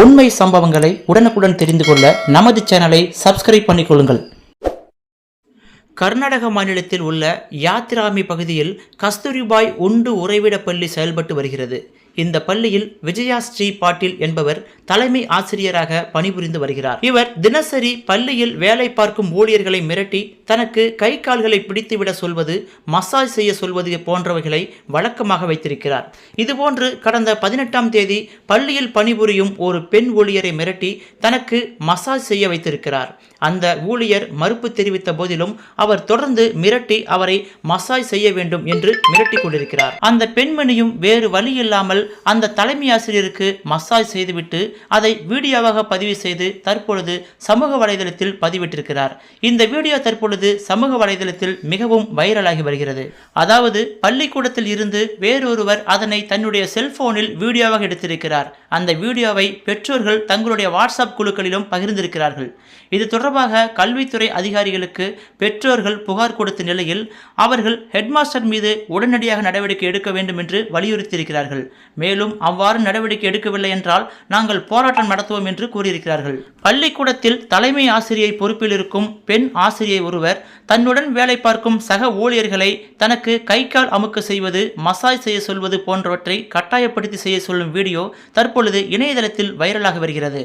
உண்மை சம்பவங்களை உடனுக்குடன் தெரிந்து கொள்ள நமது சேனலை சப்ஸ்கிரைப் பண்ணிக்கொள்ளுங்கள் கர்நாடக மாநிலத்தில் உள்ள யாத்ராமி பகுதியில் கஸ்தூரிபாய் உண்டு உறைவிட பள்ளி செயல்பட்டு வருகிறது. இந்த பள்ளியில் விஜயா ஸ்ரீ பாட்டீல் என்பவர் தலைமை ஆசிரியராக பணிபுரிந்து வருகிறார். இவர் தினசரி பள்ளியில் வேலை பார்க்கும் ஊழியர்களை மிரட்டி தனக்கு கை கால்களை பிடித்துவிட சொல்வது மசாஜ் செய்ய சொல்வது போன்றவைகளை வழக்கமாக வைத்திருக்கிறார். இதுபோன்று கடந்த பதினெட்டாம் தேதி பள்ளியில் பணிபுரியும் ஒரு பெண் ஊழியரை மிரட்டி தனக்கு மசாஜ் செய்ய வைத்திருக்கிறார். அந்த ஊழியர் மறுப்பு தெரிவித்த போதிலும் அவர் தொடர்ந்து மிரட்டி அவரை மசாஜ் செய்ய வேண்டும் என்று மிரட்டி கொண்டிருக்கிறார். அந்த பெண்மணியும் வேறு வழி இல்லாமல் அந்த தலைமை ஆசிரியருக்கு மசாஜ் செய்துவிட்டு அதை வீடியோவாக பதிவு செய்து தற்பொழுது சமூக வலைதளத்தில் பதிவிட்டிருக்கிறார். இந்த வீடியோ தற்பொழுது சமூக வலைதளத்தில் மிகவும் வைரலாகி வருகிறது. அதாவது பள்ளிக்கூடத்தில் இருந்து வேறொருவர் அதனை தன்னுடைய செல்போனில் வீடியோவாக எடுத்திருக்கிறார். அந்த வீடியோவை பெற்றோர்கள் தங்களுடைய வாட்ஸ்அப் குழுக்களிலும் பகிர்ந்திருக்கிறார்கள். இது தொடர்பாக கல்வித்துறை அதிகாரிகளுக்கு பெற்றோர்கள் புகார் கொடுத்த நிலையில் அவர்கள் ஹெட்மாஸ்டர் மீது உடனடியாக நடவடிக்கை எடுக்க வேண்டும் என்று வலியுறுத்தியிருக்கிறார்கள். மேலும் அவ்வாறு நடவடிக்கை எடுக்கவில்லை என்றால் நாங்கள் போராட்டம் நடத்துவோம் என்று கூறியிருக்கிறார்கள். பள்ளிக்கூடத்தில் தலைமை ஆசிரியை பொறுப்பில் இருக்கும் பெண் ஆசிரியை ஒருவர் தன்னுடன் வேலை பார்க்கும் சக ஊழியர்களை தனக்கு கை கால் அமுக்க செய்வது மசாஜ் செய்ய சொல்வது போன்றவற்றை கட்டாயப்படுத்தி செய்ய சொல்லும் வீடியோ தற்பொழுது இணையதளத்தில் வைரலாக வருகிறது.